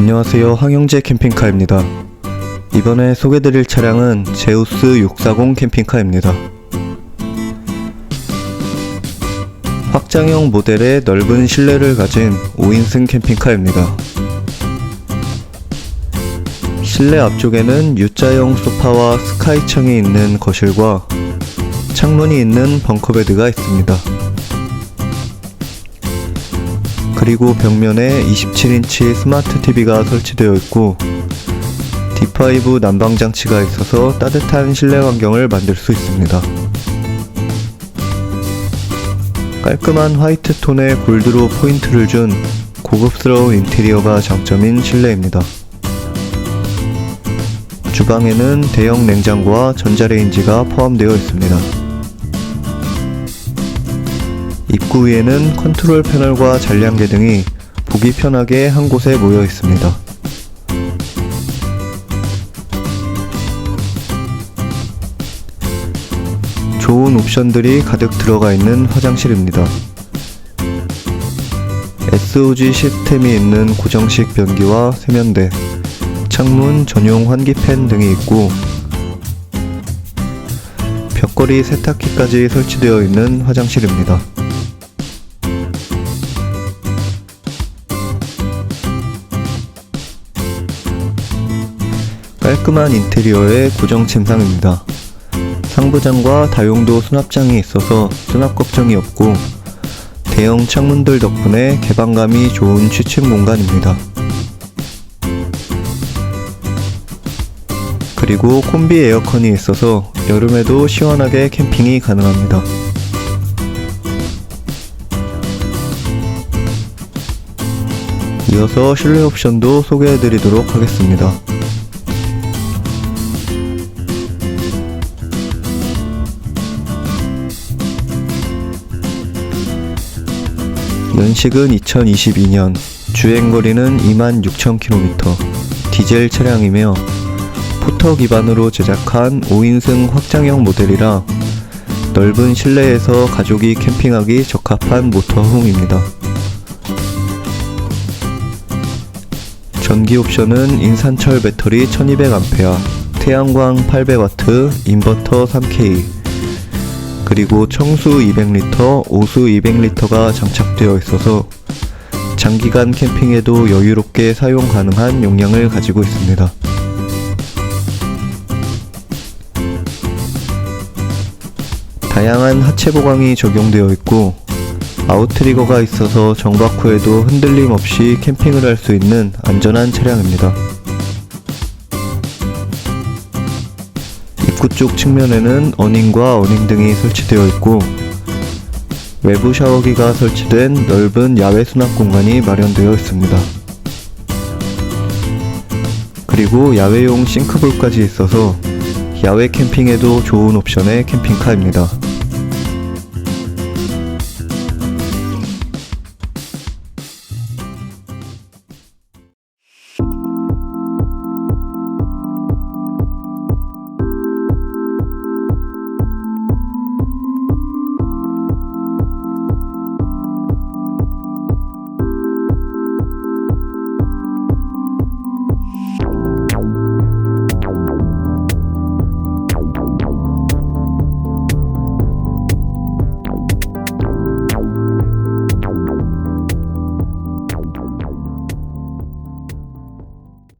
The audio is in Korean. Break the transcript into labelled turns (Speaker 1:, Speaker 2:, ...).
Speaker 1: 안녕하세요. 황영재 캠핑카입니다. 이번에 소개드릴 차량은 제우스 640 캠핑카입니다. 확장형 모델의 넓은 실내를 가진 5인승 캠핑카입니다. 실내 앞쪽에는 U자형 소파와 스카이창이 있는 거실과 창문이 있는 벙커베드가 있습니다. 그리고 벽면에 27인치 스마트 TV가 설치되어 있고 D5 난방 장치가 있어서 따뜻한 실내 환경을 만들 수 있습니다. 깔끔한 화이트 톤의 골드로 포인트를 준 고급스러운 인테리어가 장점인 실내입니다. 주방에는 대형 냉장고와 전자레인지가 포함되어 있습니다. 입구 위에는 컨트롤 패널과 잔량계 등이 보기 편하게 한 곳에 모여 있습니다. 좋은 옵션들이 가득 들어가 있는 화장실입니다. SOG 시스템이 있는 고정식 변기와 세면대, 창문 전용 환기팬 등이 있고 벽걸이 세탁기까지 설치되어 있는 화장실입니다. 깔끔한 인테리어의 고정 침상입니다. 상부장과 다용도 수납장이 있어서 수납 걱정이 없고 대형 창문들 덕분에 개방감이 좋은 취침 공간입니다. 그리고 콤비 에어컨이 있어서 여름에도 시원하게 캠핑이 가능합니다. 이어서 실내 옵션도 소개해 드리도록 하겠습니다. 연식은 2022년, 주행거리는 26,000km, 디젤 차량이며 포터 기반으로 제작한 5인승 확장형 모델이라 넓은 실내에서 가족이 캠핑하기 적합한 모터홈입니다. 전기 옵션은 인산철 배터리 1200A, 태양광 800W, 인버터 3K, 그리고 청수 200리터, 오수 200리터가 장착되어 있어서 장기간 캠핑에도 여유롭게 사용 가능한 용량을 가지고 있습니다. 다양한 하체 보강이 적용되어 있고 아웃트리거가 있어서 정박 후에도 흔들림 없이 캠핑을 할 수 있는 안전한 차량입니다. 입구 쪽 측면에는 어닝과 어닝 등이 설치되어 있고 외부 샤워기가 설치된 넓은 야외 수납 공간이 마련되어 있습니다. 그리고 야외용 싱크볼까지 있어서 야외 캠핑에도 좋은 옵션의 캠핑카입니다.